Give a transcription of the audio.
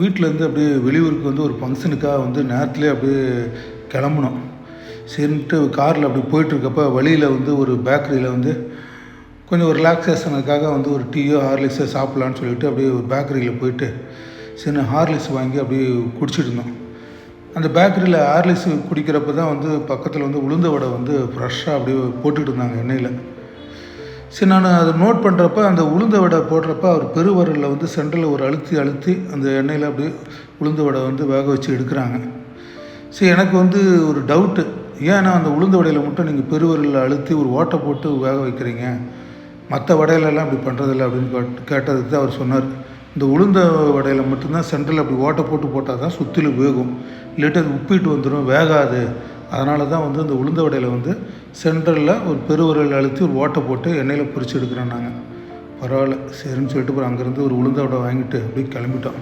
வீட்டிலேருந்து அப்படியே வெளியூருக்கு வந்து ஒரு ஃபங்க்ஷனுக்காக வந்து நேரத்துலேயே அப்படியே கிளம்புனோம். சரின்ட்டு காரில் அப்படி போயிட்டுருக்கப்ப வழியில் வந்து ஒரு பேக்கரியில் வந்து கொஞ்சம் ஒரு ரிலாக்ஸேஷனுக்காக வந்து ஒரு டீயோ ஹார்லிக்ஸோ சாப்பிட்லான்னு சொல்லிட்டு அப்படியே ஒரு பேக்கரியில் போயிட்டு சின்ன ஹார்லிக்ஸ் வாங்கி அப்படியே குடிச்சிட்டு இருந்தோம். அந்த பேக்கரியில் ஹார்லிக்ஸ் குடிக்கிறப்ப தான் வந்து பக்கத்தில் வந்து உளுந்த வடை வந்து ஃப்ரெஷ்ஷாக அப்படியே போட்டுக்கிட்டு இருந்தாங்க எண்ணெயில். சரி நான் அதை நோட் பண்ணுறப்ப அந்த உளுந்த வடை போடுறப்ப அவர் பெருவரலில் வந்து சென்டரில் ஒரு அழுத்தி அழுத்தி அந்த எண்ணெயில் அப்படியே உளுந்த வடை வந்து வேக வச்சு எடுக்கிறாங்க. சரி எனக்கு வந்து ஒரு டவுட்டு ஏன்னா அந்த உளுந்த வடையில் மட்டும் நீங்கள் பெருவரலில் அழுத்தி ஒரு ஓட்டை போட்டு வேக வைக்கிறீங்க? மற்ற வடையிலெல்லாம் அப்படி பண்ணுறதில்ல அப்படின்னு கேட் கேட்டதுக்கு தான் அவர் சொன்னார். இந்த உளுந்த வடையில் மட்டும்தான் சென்டரில் அப்படி ஓட்டை போட்டு போட்டால் தான் சுற்றிலும் வேகும். இல்லாட்டி அது உப்பிட்டு வந்துடும் வேகாது. அதனால தான் வந்து இந்த உளுந்த வடையில் வந்து சென்ட்ரலில் ஒரு பெருவரல் அழுத்தி ஒரு ஓட்டை போட்டு எண்ணெயில் பொறிச்சு எடுக்கிறோம் நாங்கள் பரவாயில்ல சரின்னு சொல்லிட்டு அப்புறம் அங்கேருந்து ஒரு உளுந்த வடை வாங்கிட்டு அப்படியே கிளம்பிட்டோம்.